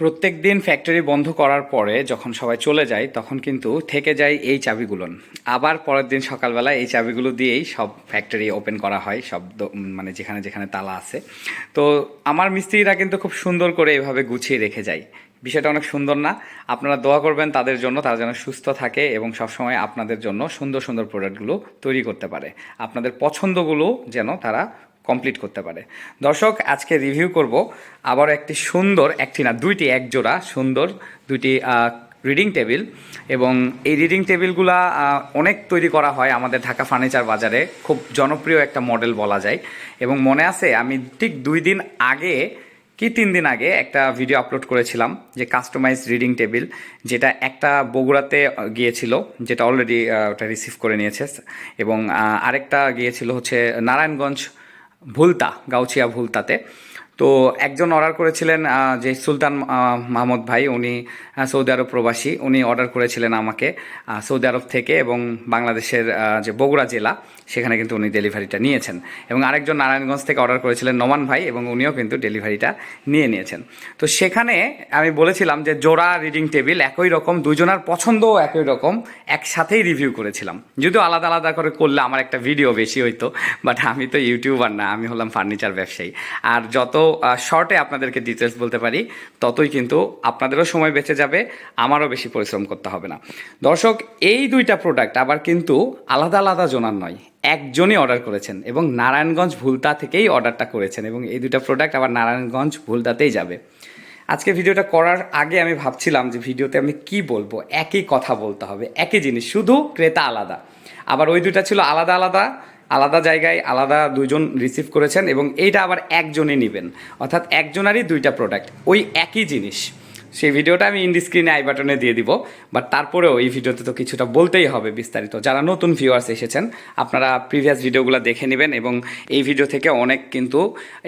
প্রত্যেক দিন ফ্যাক্টরি বন্ধ করার পরে যখন সবাই চলে যায়, তখন কিন্তু থেকে যায় এই চাবিগুলো। আবার পরের দিন সকালবেলা এই চাবিগুলো দিয়েই সব ফ্যাক্টরি ওপেন করা হয়, সব মানে যেখানে যেখানে তালা আছে। তো আমার মিস্ত্রিরা কিন্তু খুব সুন্দর করে এভাবে গুছিয়ে রেখে যায়। বিষয়টা অনেক সুন্দর না। আপনারা দোয়া করবেন তাদের জন্য, তারা যেন সুস্থ থাকে এবং সবসময় আপনাদের জন্য সুন্দর সুন্দর প্রোডাক্টগুলো তৈরি করতে পারে। আপনাদের পছন্দগুলো যেন তারা কমপ্লিট করতে পারে। দর্শক, আজকে রিভিউ করব আবার একটি সুন্দর, একটি না, দুইটি এক জোড়া সুন্দর দুইটি রিডিং টেবিল এবং এই রিডিং টেবিলগুলা অনেক তৈরি করা হয় আমাদের ঢাকা ফার্নিচার বাজারে। খুব জনপ্রিয় একটা মডেল বলা যায়। এবং মনে আছে, আমি ঠিক দুই দিন আগে, কি তিন দিন আগে একটা ভিডিও আপলোড করেছিলাম যে কাস্টমাইজ রিডিং টেবিল যেটা একটা বগুড়াতে গিয়েছিল, যেটা অলরেডি ওটা রিসিভ করে নিয়েছে। এবং আরেকটা গিয়েছিল হচ্ছে নারায়ণগঞ্জ ভুলতা, গাউছিয়া ভুলতাতে। তো একজন অর্ডার করেছিলেন যে সুলতান মাহমুদ ভাই, উনি সৌদি আরব প্রবাসী, উনি অর্ডার করেছিলেন আমাকে সৌদি আরব থেকে এবং বাংলাদেশের যে বগুড়া জেলা সেখানে কিন্তু উনি ডেলিভারিটা নিয়েছেন। এবং আরেকজন নারায়ণগঞ্জ থেকে অর্ডার করেছিলেন নোমান ভাই এবং উনিও কিন্তু ডেলিভারিটা নিয়ে নিয়েছেন। তো সেখানে আমি বলেছিলাম যে জোড়া রিডিং টেবিল একই রকম, দুজনার পছন্দও একই রকম, একসাথেই রিভিউ করেছিলাম। যদিও আলাদা আলাদা করে করলে আমার একটা ভিডিও বেশি হইতো বাট আমি তো ইউটিউবার না, আমি হলাম ফার্নিচার ব্যবসায়ী। আর যত শর্টে আপনাদেরকে ডিটেলস বলতে পারি, ততই কিন্তু আপনাদেরও সময় বেঁচে যাবে, আমারও বেশি পরিশ্রম করতে হবে না। দর্শক, এই দুইটা প্রোডাক্ট আবার কিন্তু আলাদা আলাদা জোনার নয় একজনই অর্ডার করেছেন এবং নারায়ণগঞ্জ ভুলতা থেকেই অর্ডারটা করেছেন এবং এই দুইটা প্রোডাক্ট আবার নারায়ণগঞ্জ ভুলতাতেই যাবে। আজকে ভিডিওটা করার আগে আমি ভাবছিলাম যে ভিডিওতে আমি কি বলব? একই কথা বলতে হবে, একই জিনিস, শুধু ক্রেতা আলাদা। আবার ওই দুইটা ছিল আলাদা আলাদা আলাদা জায়গায় আলাদা দুজন রিসিভ করেছেন এবং এইটা আবার একজনে নেবেন। অর্থাৎ একজনারই দুইটা প্রোডাক্ট ওই একই জিনিস। সেই ভিডিওটা আমি স্ক্রিনে আই বাটনে দিয়ে দিব বাট তারপরেও এই ভিডিওতে তো কিছুটা বলতেই হবে বিস্তারিত। যারা নতুন ভিউয়ার্স এসেছেন, আপনারা প্রিভিয়াস ভিডিওগুলো দেখে নেবেন এবং এই ভিডিও থেকে অনেক কিন্তু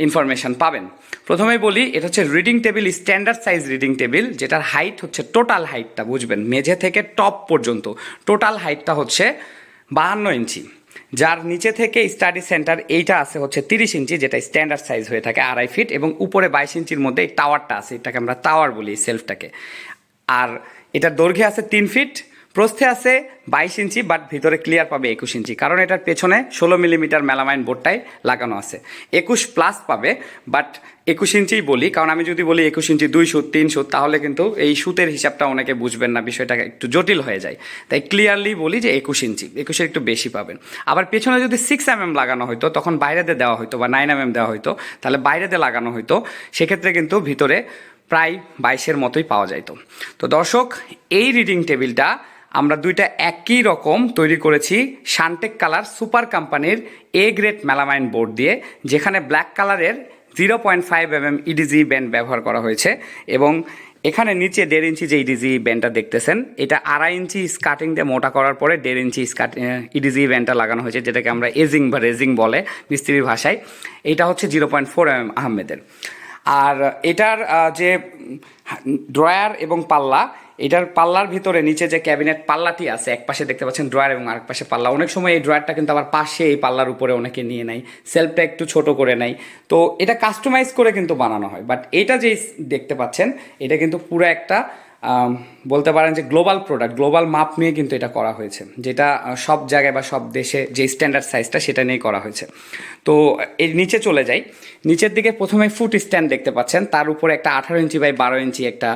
ইনফরমেশন পাবেন। প্রথমেই বলি, এটা হচ্ছে reading table standard size reading table যেটার হাইট হচ্ছে টোটাল হাইটটা বুঝবেন? মেঝে থেকে টপ পর্যন্ত। টোটাল হাইটটা হচ্ছে বাহান্ন ইঞ্চি। যার নিচে থেকে স্টাডি সেন্টার এইটা আছে হচ্ছে তিরিশ ইঞ্চি, যেটা স্ট্যান্ডার্ড সাইজ হয়ে থাকে আড়াই ফিট এবং উপরে বাইশ ইঞ্চির মধ্যে এই টাওয়ারটা আছে, এটাকে আমরা টাওয়ার বলি সেলফটাকে আর এটার দৈর্ঘ্যে আছে তিন ফিট প্রস্থে আছে বাইশ ইঞ্চি বাট ভিতরে ক্লিয়ার পাবে একুশ ইঞ্চি। কারণ এটার পেছনে ষোলো মিলিমিটার মেলামাইন বোর্ডটাই লাগানো আছে। একুশ প্লাস পাবে বাট একুশ ইঞ্চিই বলি। কারণ আমি যদি বলি একুশ ইঞ্চি দুই সুত, তিন সুত, তাহলে কিন্তু এই সুতের হিসাবটা অনেকে বুঝবেন না, বিষয়টা একটু জটিল হয়ে যায়। তাই ক্লিয়ারলি বলি যে একুশ ইঞ্চি, একুশের একটু বেশি পাবেন। আবার পেছনে যদি সিক্স এম এম লাগানো হতো তখন বাইরেতে দেওয়া হতো বা নাইন এম এম দেওয়া হতো তাহলে বাইরেতে লাগানো হতো সেক্ষেত্রে কিন্তু ভিতরে প্রায় বাইশের মতোই পাওয়া যাইতো। তো দর্শক, এই রিডিং টেবিলটা আমরা দুইটা একই রকম তৈরি করেছি শানটেক কালার সুপার কোম্পানির এ গ্রেড মেলামাইন বোর্ড দিয়ে, যেখানে ব্ল্যাক কালারের zero point five M M edge band ব্যবহার করা হয়েছে এবং এখানে নিচে দেড় ইঞ্চি যে ইডিজি ব্যান্ডটা দেখতেছেন, এটা আড়াই ইঞ্চি স্কার্টিং দিয়ে মোটা করার পরে দেড় ইঞ্চি স্কার্ট ইডিজি ব্যান্ডটা লাগানো হয়েছে, যেটাকে আমরা এজিং বা রেজিং বলে মিস্ত্রির ভাষায়। এটা হচ্ছে zero point four M M আহমেদের। আর এটার যে ড্রয়ার এবং পাল্লা এটার পাল্লার ভিতরে, নিচে যে ক্যাবিনেট পাল্লাটি আছে, এক পাশে দেখতে পাচ্ছেন ড্রয়ার এবং আরেক পাশে পাল্লা। অনেক সময় এই ড্রয়ারটা কিন্তু আবার পাশে এই পাল্লার উপরে অনেকে নিয়ে নেয়, সেলফটা একটু ছোট করে নেয়। তো এটা কাস্টমাইজ করে কিন্তু বানানো হয়। বাট এটা যে দেখতে পাচ্ছেন, এটা কিন্তু পুরো একটা বলতে পারেন যে গ্লোবাল প্রোডাক্ট গ্লোবাল মাপ নিয়ে কিন্তু এটা করা হয়েছে, যেটা সব জায়গায় বা সব দেশে যে স্ট্যান্ডার্ড সাইজটা সেটা নিয়ে করা হয়েছে। তো এর নিচে চলে যাই। নিচের দিকে প্রথমে ফুট স্ট্যান্ড দেখতে পাচ্ছেন, তার উপরে একটা আঠারো ইঞ্চি বাই বারো ইঞ্চি একটা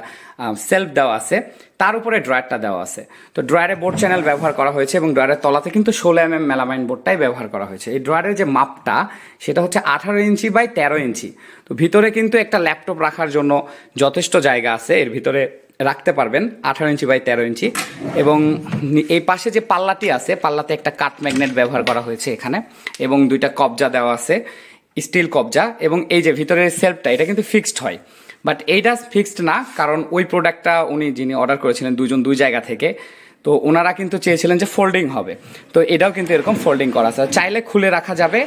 সেলফ দেওয়া আছে, তার উপরে ড্রয়ারটা দেওয়া আছে। তো ড্রয়ারে বোর্ড চ্যানেল ব্যবহার করা হয়েছে এবং ড্রয়ারের তলাতে কিন্তু ষোলো এম এম মেলামাইন বোর্ডটাই ব্যবহার করা হয়েছে। এই ড্রয়ারের যে মাপটা সেটা হচ্ছে আঠারো ইঞ্চি বাই তেরো ইঞ্চি। তো ভিতরে কিন্তু একটা ল্যাপটপ রাখার জন্য যথেষ্ট জায়গা আছে, এর ভিতরে রাখতে পারবেন, আঠারো ইঞ্চি বাই তেরো ইঞ্চি। এবং এই পাশে যে পাল্লাটি আছে, পাল্লাতে একটা কাট ম্যাগনেট ব্যবহার করা হয়েছে এখানে, এবং দুইটা কবজা দেওয়া আছে, স্টিল কবজা, এবং এই যে ভিতরের সেলফটা, এটা কিন্তু ফিক্সড হয়। বাট এইটা ফিক্সড না, কারণ ওই প্রোডাক্টটা উনি যিনি অর্ডার করেছিলেন দুজন দুই জায়গা থেকে তো ওনারা কিন্তু চেয়েছিলেন যে ফোল্ডিং হবে। তো এটাও কিন্তু এরকম ফোল্ডিং করা আছে। চাইলে খুলে রাখা যাবে।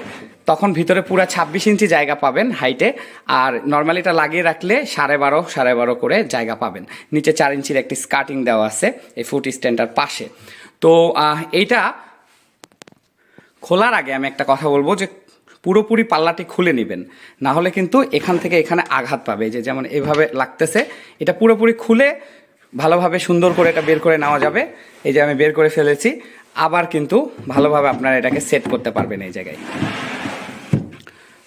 তখন ভিতরে পুরো ছাব্বিশ ইঞ্চি জায়গা পাবেন হাইটে আর নর্মালি এটা লাগিয়ে রাখলে সাড়ে বারো সাড়ে বারো করে জায়গা পাবেন। নিচে চার ইঞ্চির একটি স্কার্টিং দেওয়া আছে এই ফুট স্ট্যান্ডার পাশে। তো এইটা খোলার আগে আমি একটা কথা বলব যে পুরোপুরি পাল্লাটি খুলে নেবেন। না হলে কিন্তু এখান থেকে এখানে আঘাত পাবে। যে যেমন এভাবে লাগতেছে, এটা পুরোপুরি খুলে ভালোভাবে সুন্দর করে এটা বের করে নেওয়া যাবে। এই যে আমি বের করে ফেলেছি। আবার কিন্তু ভালোভাবে আপনারা এটাকে সেট করতে পারবেন এই জায়গায়।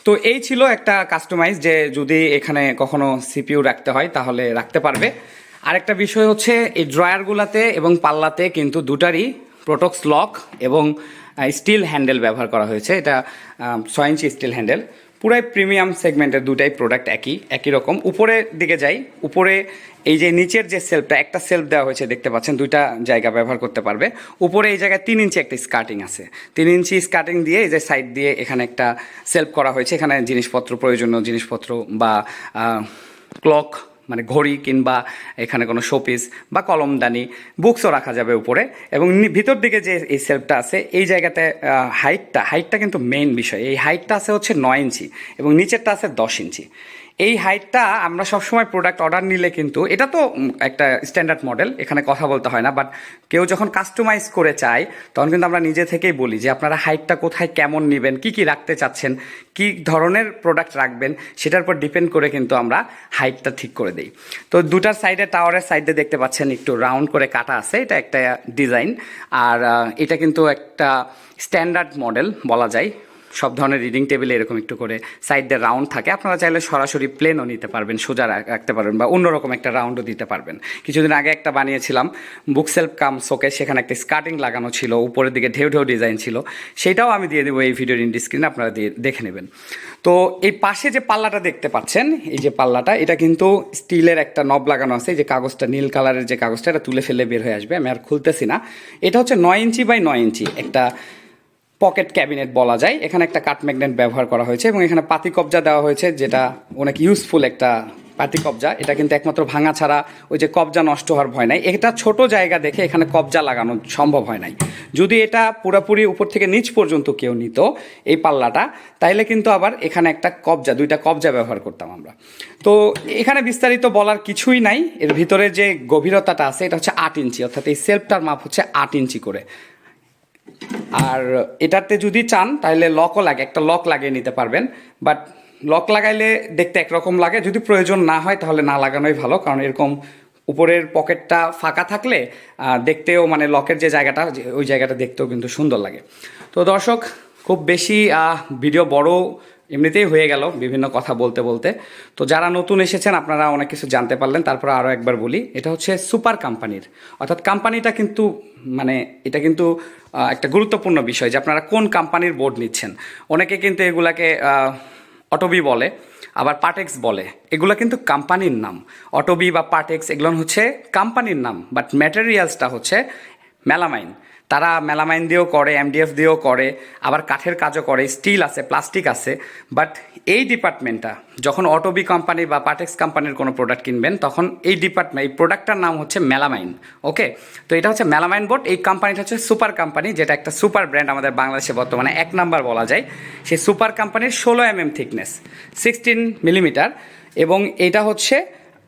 তো এই ছিল একটা কাস্টমাইজ যে যদি এখানে কখনো সিপিইউ রাখতে হয় তাহলে রাখতে পারবে। আরেকটা বিষয় হচ্ছে, এই ড্রয়ারগুলোতে এবং পাল্লাতে কিন্তু দুটারই প্রোটক্স লক এবং স্টিল হ্যান্ডেল ব্যবহার করা হয়েছে। এটা ছয় ইঞ্চি স্টিল হ্যান্ডেল পুরাই প্রিমিয়াম সেগমেন্টের দুটাই প্রোডাক্ট একই একই রকম। উপরের দিকে যাই। উপরে এই যে নিচের যে সেলফটা একটা সেলফ দেওয়া হয়েছে, দেখতে পাচ্ছেন, দুইটা জায়গা ব্যবহার করতে পারবে। উপরে এই জায়গায় তিন ইঞ্চি একটা স্কার্টিং আছে। তিন ইঞ্চি স্কার্টিং দিয়ে এই যে সাইড দিয়ে এখানে একটা সেলফ করা হয়েছে। এখানে জিনিসপত্র প্রয়োজনীয় জিনিসপত্র বা ক্লক মানে ঘড়ি কিংবা এখানে কোনো শোপিস বা কলমদানি বুকসও রাখা যাবে উপরে। এবং ভিতর দিকে যে এই সেলফটা আছে, এই জায়গাতে হাইটটা হাইটটা কিন্তু মেইন বিষয়। এই হাইটটা আছে হচ্ছে নয় ইঞ্চি এবং নিচেরটা আছে দশ ইঞ্চি। এই হাইটটা আমরা সবসময় প্রোডাক্ট অর্ডার নিলে কিন্তু, এটা তো একটা স্ট্যান্ডার্ড মডেল এখানে কথা বলতে হয় না বাট কেউ যখন কাস্টমাইজ করে চায়, তখন কিন্তু আমরা নিজে থেকেই বলি যে আপনারা হাইটটা কোথায় কেমন নেবেন, কি কি রাখতে চাচ্ছেন, কি ধরনের প্রোডাক্ট রাখবেন, সেটার উপর ডিপেন্ড করে কিন্তু আমরা হাইটটা ঠিক করে দিই। তো দুটার সাইডে টাওয়ারের সাইডে দেখতে পাচ্ছেন, একটু রাউন্ড করে কাটা আছে, এটা একটা ডিজাইন আর এটা কিন্তু একটা স্ট্যান্ডার্ড মডেল বলা যায়। সব ধরনের রিডিং টেবিলে এরকম একটু করে সাইড দিয়ে রাউন্ড থাকে। আপনারা চাইলে সরাসরি প্লেনও নিতে পারবেন, সোজা রাখ- রাখতে পারবেন বা অন্যরকম একটা রাউন্ডও দিতে পারবেন। কিছুদিন আগে একটা বানিয়েছিলাম বুক সেলফ কাম শোকে সেখানে একটা স্কার্টিং লাগানো ছিল, উপরের দিকে ঢেউ ঢেউ ডিজাইন ছিল। সেটাও আমি দিয়ে দেবো এই ভিডিওর ইন্ডি স্ক্রিনে আপনারা দিয়ে দেখে নেবেন। তো এই পাশে যে পাল্লাটা দেখতে পাচ্ছেন, এই যে পাল্লাটা, এটা কিন্তু স্টিলের একটা নব লাগানো আছে যে কাগজটা, নীল কালারের যে কাগজটা, এটা তুলে ফেলে বের হয়ে আসবে, আমি আর খুলতেছি না। এটা হচ্ছে নয় ইঞ্চি বাই নয় ইঞ্চি, একটা পকেট ক্যাবিনেট বলা যায়। এখানে একটা কাঠ ম্যাগনেট ব্যবহার করা হয়েছে এবং এখানে পাতি কবজা দেওয়া হয়েছে, যেটা অনেক ইউজফুল একটা পাতি কবজা। এটা কিন্তু একমাত্র ভাঙা ছাড়া ওই যে কবজা নষ্ট হওয়ার ভয় নাই। এটা ছোট জায়গা দেখে এখানে কবজা লাগানো সম্ভব হয় নাই। যদি এটা পুরোপুরি উপর থেকে নিচ পর্যন্ত কেউ নিত এই পাল্লাটা, তাইলে কিন্তু আবার এখানে একটা কবজা, দুইটা কবজা ব্যবহার করতাম আমরা। তো এখানে বিস্তারিত বলার কিছুই নাই। এর ভিতরে যে গভীরতাটা আছে, এটা হচ্ছে আট ইঞ্চি, অর্থাৎ এই সেলফটার মাপ হচ্ছে আট ইঞ্চি করে। আর এটাতে যদি চান তাহলে লকও লাগে, একটা লক লাগিয়ে নিতে পারবেন। বাট লক লাগাইলে দেখতে একরকম লাগে। যদি প্রয়োজন না হয়, তাহলে না লাগানোই ভালো। কারণ এরকম উপরের পকেটটা ফাঁকা থাকলে দেখতেও মানে লকের যে জায়গাটা ওই জায়গাটা দেখতেও কিন্তু সুন্দর লাগে। তো দর্শক, খুব বেশি ভিডিও বড় এমনিতেই হয়ে গেল বিভিন্ন কথা বলতে বলতে। তো যারা নতুন এসেছেন, আপনারা অনেক কিছু জানতে পারলেন। তারপর আরও একবার বলি, এটা হচ্ছে সুপার কোম্পানির। অর্থাৎ কোম্পানিটা কিন্তু মানে এটা কিন্তু একটা গুরুত্বপূর্ণ বিষয় যে আপনারা কোন কোম্পানির বোর্ড নিচ্ছেন। অনেকে কিন্তু এগুলাকে অটোবি বলে, আবার পাটেক্স বলে। এগুলো কিন্তু কোম্পানির নাম। অটোবি বা পাটেক্স এগুলো হচ্ছে কোম্পানির নাম বাট ম্যাটেরিয়ালসটা হচ্ছে মেলামাইন। তারা মেলামাইন দিয়েও করে এমডিএফ দিয়েও করে, আবার কাঠের কাজও করে, স্টিল আছে, প্লাস্টিক আছে বাট এই ডিপার্টমেন্টটা যখন অটোবি কোম্পানি বা পাটেক্স কোম্পানির কোনো প্রোডাক্ট কিনবেন, তখন এই ডিপার্টমেন্ট এই প্রোডাক্টটার নাম হচ্ছে মেলামাইন ওকে তো এটা হচ্ছে মেলামাইন বোর্ড এই কোম্পানিটা হচ্ছে সুপার কোম্পানি যেটা একটা সুপার ব্র্যান্ড আমাদের বাংলাদেশে বর্তমানে, এক নাম্বার বলা যায়। সেই সুপার কোম্পানির ষোলো M M thickness sixteen millimetre এবং এটা হচ্ছে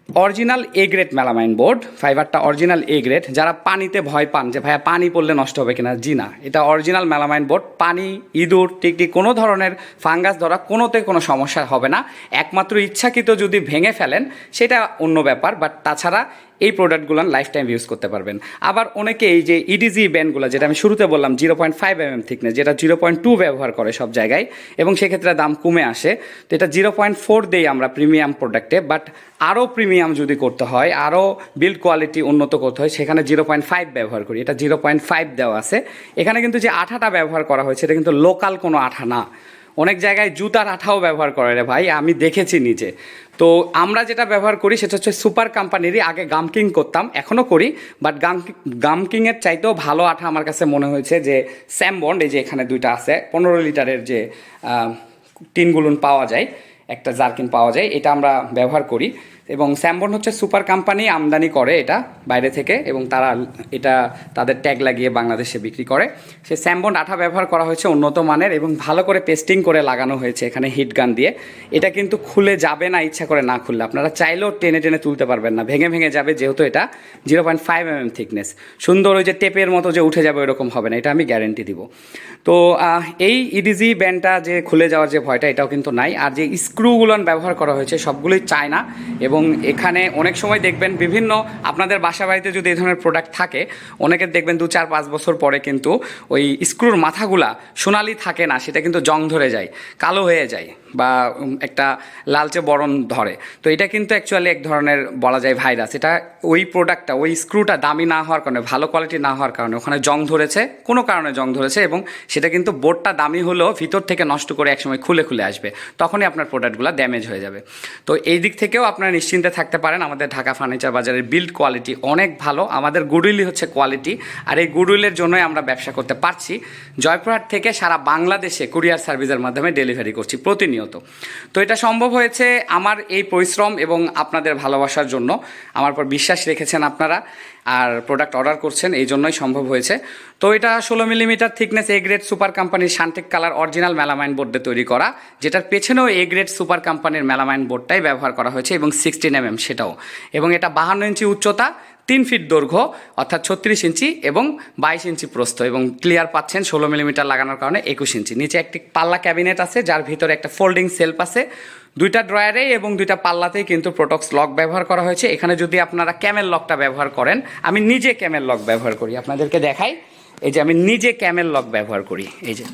original A grade melamine board ফাইবারটা অরিজিনাল এ গ্রেড যারা পানিতে ভয় পান যে, ভাইয়া, পানি পড়লে নষ্ট হবে কিনা? জি না, এটা অরিজিনাল মেলামাইন বোর্ড পানি, ইঁদুর টিকটি কোনো ধরনের ফাঙ্গাস ধরা কোনোতে কোনো সমস্যা হবে না। একমাত্র ইচ্ছাকৃত যদি ভেঙে ফেলেন, সেটা অন্য ব্যাপার বাট তাছাড়া এই প্রোডাক্টগুলো লাইফ টাইম ইউজ করতে পারবেন। আবার অনেকে এই যে E ইডিজি ব্যান্ডগুলো যেটা আমি শুরুতে বললাম zero point five M M thickness যেটা জিরো পয়েন্ট টু ব্যবহার করে সব জায়গায়, এবং সেক্ষেত্রে দাম কমে আসে। তো এটা জিরো পয়েন্ট ফোর দেই আমরা প্রিমিয়াম প্রোডাক্টে বাট আরও প্রিমিয়াম যদি করতে হয়, আরও বিল্ড কোয়ালিটি উন্নত করতে হয়, সেখানে জিরো পয়েন্ট ফাইভ ব্যবহার করি। এটা জিরো পয়েন্ট ফাইভ দেওয়া আছে। এখানে কিন্তু যে আঠাটা ব্যবহার করা হয়েছে, এটা কিন্তু লোকাল কোনো আঠা না। অনেক জায়গায় জুতার আঠাও ব্যবহার করে রে ভাই, আমি দেখেছি নিজে। তো আমরা যেটা ব্যবহার করি সেটা হচ্ছে সুপার কোম্পানিরই আগে গামকিং করতাম, এখনও করি বাট গাম গামকিংয়ের চাইতেও ভালো আঠা আমার কাছে মনে হয়েছে যে স্যাম বন্ড, এই যে এখানে দুইটা আছে, পনেরো লিটারের যে টিনগুলুন পাওয়া যায়, একটা জার্কিন পাওয়া যায়, এটা আমরা ব্যবহার করি। এবং স্যামবন হচ্ছে সুপার কোম্পানি আমদানি করে এটা বাইরে থেকে এবং তারা এটা তাদের ট্যাগ লাগিয়ে বাংলাদেশে বিক্রি করে। সে স্যামবন আঠা ব্যবহার করা হয়েছে উন্নত মানের এবং ভালো করে পেস্টিং করে লাগানো হয়েছে এখানে হিট গান দিয়ে। এটা কিন্তু খুলে যাবে না, ইচ্ছা করে না খুললে। আপনারা চাইলেও টেনে টেনে তুলতে পারবেন না। ভেঙে ভেঙে যাবে যেহেতু এটা zero point five M M thickness সুন্দর ওই যে টেপের মতো যে উঠে যাবে এরকম হবে না, এটা আমি গ্যারেন্টি দিব। তো এই ইডিজি ব্যান্ডটা যে খুলে যাওয়ার যে ভয়টা এটাও কিন্তু নাই। আর যে স্ক্রুগুলো ব্যবহার করা হয়েছে সবগুলোই চায়না এবং এখানে অনেক সময় দেখবেন বিভিন্ন আপনাদের বাসা বাড়িতে যদি এই ধরনের প্রোডাক্ট থাকে অনেকের দেখবেন দু চার পাঁচ বছর পরে কিন্তু ওই স্ক্রুর মাথাগুলা সোনালি থাকে না, সেটা কিন্তু জং ধরে যায়, কালো হয়ে যায়। বা একটা লালচে বরণ ধরে। তো এটা কিন্তু অ্যাকচুয়ালি এক ধরনের বলা যায় ভাইরাস এটা ওই প্রোডাক্টটা ওই স্ক্রুটা দামি না হওয়ার কারণে, ভালো কোয়ালিটি না হওয়ার কারণে ওখানে জং ধরেছে, কোনো কারণে জং ধরেছে এবং সেটা কিন্তু বোর্ডটা দামি হলেও ভিতর থেকে নষ্ট করে একসময় খুলে খুলে আসবে। তখনই আপনার প্রোডাক্টগুলো ড্যামেজ হয়ে যাবে। তো এই দিক থেকেও আপনারা নিশ্চিন্তে থাকতে পারেন, আমাদের ঢাকা ফার্নিচার বাজারের বিল্ড কোয়ালিটি অনেক ভালো। আমাদের গুডউইলই হচ্ছে কোয়ালিটি আর এই গুডউইলের জন্যই আমরা ব্যবসা করতে পারছি। জয়পুরহাট থেকে সারা বাংলাদেশে কুরিয়ার সার্ভিসের মাধ্যমে ডেলিভারি করছি প্রতিনিয়ত। তো এটা সম্ভব হয়েছে আমার এই পরিশ্রম এবং আপনাদের ভালোবাসার জন্য। আমার পর বিশ্বাস রেখেছেন আপনারা আর প্রোডাক্ট অর্ডার করছেন, এই জন্যই সম্ভব হয়েছে। তো এটা ষোলো millimetre thickness A grade super কোম্পানির শান্টেক কালার অরিজিনাল মেলামাইন বোর্ডে তৈরি করা, যেটার পেছনেও এ গ্রেড সুপার কোম্পানির মেলামাইন বোর্ডটাই ব্যবহার করা হয়েছে এবং সিক্সটিন এম সেটাও। এবং এটা বাহান্ন ইঞ্চি উচ্চতা তিন ফিট দৈর্ঘ্য, অর্থাৎ ছত্রিশ ইঞ্চি এবং বাইশ ইঞ্চি প্রস্থ এবং ক্লিয়ার পাচ্ছেন ষোলো মিলিমিটার লাগানোর কারণে একুশ ইঞ্চি। নিচে একটি পাল্লা ক্যাবিনেট আছে, যার ভিতরে একটা ফোল্ডিং সেলফ আছে। দুইটা ড্রয়ারে এবং দুইটা পাল্লাতেই কিন্তু প্রোটক্স লক ব্যবহার করা হয়েছে। এখানে যদি আপনারা ক্যামেল লকটা ব্যবহার করেন, আমি নিজে ক্যামেল লক ব্যবহার করি। আপনাদেরকে দেখাই, এই যে আমি নিজে ক্যামেল লক ব্যবহার করি। এই যে,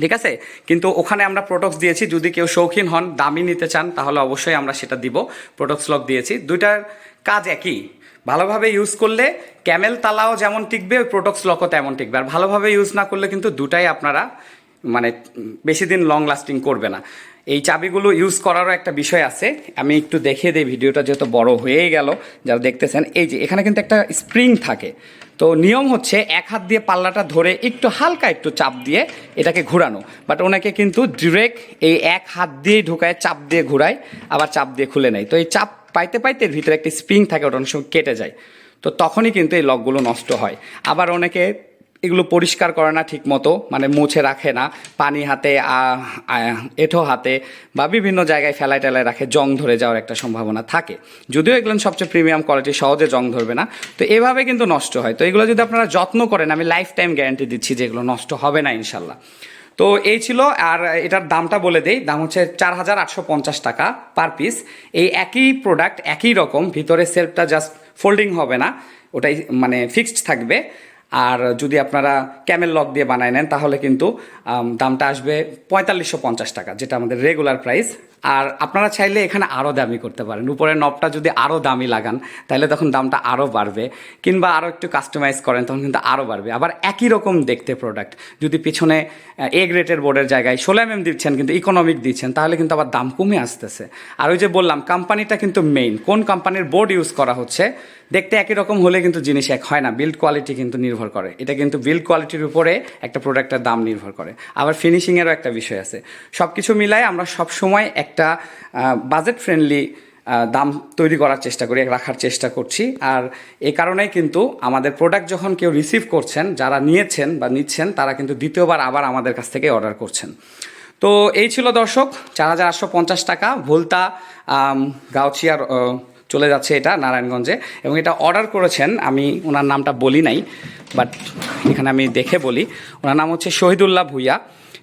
ঠিক আছে? কিন্তু ওখানে আমরা প্রোটক্স দিয়েছি। যদি কেউ শৌখিন হন, দামি নিতে চান, তাহলে অবশ্যই আমরা সেটা দিব। প্রোডক্টস লক দিয়েছি। দুইটার কাজ একই। ভালোভাবে ইউজ করলে ক্যামেল তালাও যেমন টিকবে, ওই প্রোডক্টস লকও তেমন টিকবে। আর ভালোভাবে ইউজ না করলে কিন্তু দুটাই আপনারা মানে বেশি দিন লং লাস্টিং করবে না। এই চাবিগুলো ইউজ করারও একটা বিষয় আছে। আমি একটু দেখিয়ে দিই, ভিডিওটা যেহেতু বড় হয়েই গেল, যারা দেখতেছেন, এই যে, এখানে কিন্তু একটা স্প্রিং থাকে। তো নিয়ম হচ্ছে, এক হাত দিয়ে পাল্লাটা ধরে একটু হালকা একটু চাপ দিয়ে এটাকে ঘোরানো। বাট ওনাকে কিন্তু ডিরেক্ট এই এক হাত দিয়েই ঢুকায়, চাপ দিয়ে ঘোরায়, আবার চাপ দিয়ে খুলে নেয়। তো এই চাপ পাইতে পাইতে ভিতরে একটি স্প্রিং থাকে, ওটা অনেক সময় কেটে যায়। তো তখনই কিন্তু এই লকগুলো নষ্ট হয়। আবার অনেকে এগুলো পরিষ্কার করে না ঠিক মতো মানে মুছে রাখে না, পানি হাতে এঁঠো হাতে বা বিভিন্ন জায়গায় ফেলায় টেলায় রাখে, জং ধরে যাওয়ার একটা সম্ভাবনা থাকে। যদিও এগুলো সবচেয়ে প্রিমিয়াম কোয়ালিটি সহজে জং ধরবে না। তো এভাবে কিন্তু নষ্ট হয়। তো এগুলো যদি আপনারা যত্ন করেন, আমি লাইফ টাইম গ্যারান্টি দিচ্ছি যে এগুলো নষ্ট হবে না, ইনশাল্লাহ। তো এই ছিল, আর এটার দামটা বলে দেই, দাম হচ্ছে চার হাজার আটশো পঞ্চাশ টাকা পার পিস এই একই প্রোডাক্ট একই রকম, ভিতরে সেলফটা জাস্ট ফোল্ডিং হবে না, ওটাই মানে ফিক্সড থাকবে। আর যদি আপনারা ক্যামেল লক দিয়ে বানায় নেন, তাহলে কিন্তু দামটা আসবে পঁয়তাল্লিশশো পঞ্চাশ টাকা, যেটা আমাদের রেগুলার প্রাইস আর আপনারা চাইলে এখানে আরও দামি করতে পারেন। উপরের নবটা যদি আরও দামি লাগান, তাহলে তখন দামটা আরও বাড়বে। কিংবা আরও একটু কাস্টমাইজ করেন, তখন কিন্তু আরও বাড়বে। আবার একই রকম দেখতে প্রোডাক্ট যদি পিছনে এ গ্রেটের বোর্ডের জায়গায় ষোলো এম দিচ্ছেন, কিন্তু ইকোনমিক দিচ্ছেন, তাহলে কিন্তু আবার দাম কমে আসতেছে। আর ওই যে বললাম কোম্পানিটা কিন্তু মেইন কোন কোম্পানির বোর্ড ইউজ করা হচ্ছে, দেখতে একই রকম হলে কিন্তু জিনিস এক হয় না। বিল্ড কোয়ালিটি কিন্তু নির্ভর করে। এটা কিন্তু বিল্ড কোয়ালিটির উপরে একটা প্রোডাক্টের দাম নির্ভর করে। আবার ফিনিশিংয়েরও একটা বিষয় আছে। সব কিছু মিলায় আমরা সব সময় একটা বাজেট ফ্রেন্ডলি দাম তৈরি করার চেষ্টা করি রাখার চেষ্টা করছি। আর এ কারণেই কিন্তু আমাদের প্রোডাক্ট যখন কেউ রিসিভ করছেন যারা নিয়েছেন বা নিচ্ছেন তারা কিন্তু দ্বিতীয়বার আবার আমাদের কাছ থেকে অর্ডার করছেন। তো এই ছিল দর্শক চার হাজার আটশো পঞ্চাশ টাকা ভুলতা আম, গাউছিয়ার চলে যাচ্ছে এটা নারায়ণগঞ্জে। এবং এটা অর্ডার করেছেন আমি ওনার নামটা বলি নাই বাট এখানে আমি দেখে বলি। ওনার নাম হচ্ছে শহীদুল্লাহ ভুইয়া।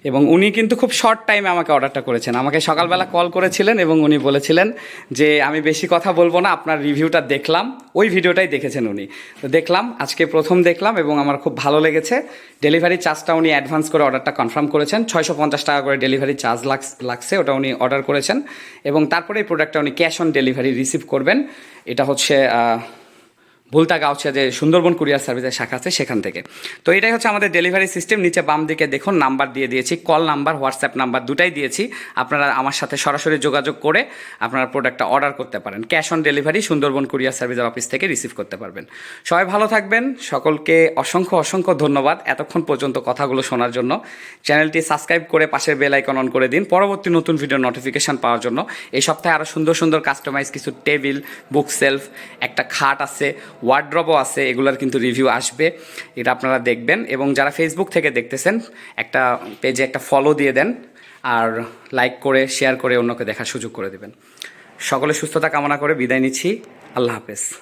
এবং উনি কিন্তু খুব শর্ট টাইমে আমাকে অর্ডারটা করেছেন। আমাকে সকালবেলা কল করেছিলেন এবং উনি বলেছিলেন যে, আমি বেশি কথা বলব না, আপনার রিভিউটা দেখলাম। ওই ভিডিওটাই দেখেছেন উনি। তো দেখলাম, আজকে প্রথম দেখলাম এবং আমার খুব ভালো লেগেছে। ডেলিভারি চার্জটা উনি অ্যাডভান্স করে অর্ডারটা কনফার্ম করেছেন। ছয়শো পঞ্চাশ টাকা করে ডেলিভারি চার্জ লাগছে, ওটা উনি অর্ডার করেছেন। এবং তারপরে এই প্রোডাক্টটা উনি ক্যাশ অন ডেলিভারি রিসিভ করবেন। এটা হচ্ছে ভুলতা গাউছিয়া যে সুন্দরবন কুরিয়ার সার্ভিসের শাখা আছে সেখান থেকে। তো এটাই হচ্ছে আমাদের ডেলিভারি সিস্টেম। নিচে বাম দিকে দেখুন, নাম্বার দিয়ে দিয়েছি, কল নাম্বার, হোয়াটসঅ্যাপ নাম্বার দুটাই দিয়েছি। আপনারা আমার সাথে সরাসরি যোগাযোগ করে আপনারা প্রোডাক্টটা অর্ডার করতে পারেন। Cash on delivery Sundarban courier সার্ভিসের অফিস থেকে রিসিভ করতে পারবেন। সবাই ভালো থাকবেন। সকলকে অসংখ্য অসংখ্য ধন্যবাদ এতক্ষণ পর্যন্ত কথাগুলো শোনার জন্য। চ্যানেলটি সাবস্ক্রাইব করে পাশের বেল আইকন অন করে দিন। পরবর্তী নতুন ভিডিও নোটিফিকেশন পাওয়ার জন্য। এই সপ্তাহে আরও সুন্দর সুন্দর কাস্টমাইজ কিছু টেবিল, বুক সেলফ, একটা খাট আছে। ওয়ার্ড্রবও আছে, এগুলার কিন্তু রিভিউ আসবে। এটা আপনারা দেখবেন। এবং যারা ফেসবুক থেকে দেখতেছেন, একটা পেজে একটা ফলো দিয়ে দেন আর লাইক করে শেয়ার করে অন্যকে দেখার সুযোগ করে দেবেন। সকলে সুস্থতা কামনা করে বিদায় নিচ্ছি। আল্লাহ হাফেজ।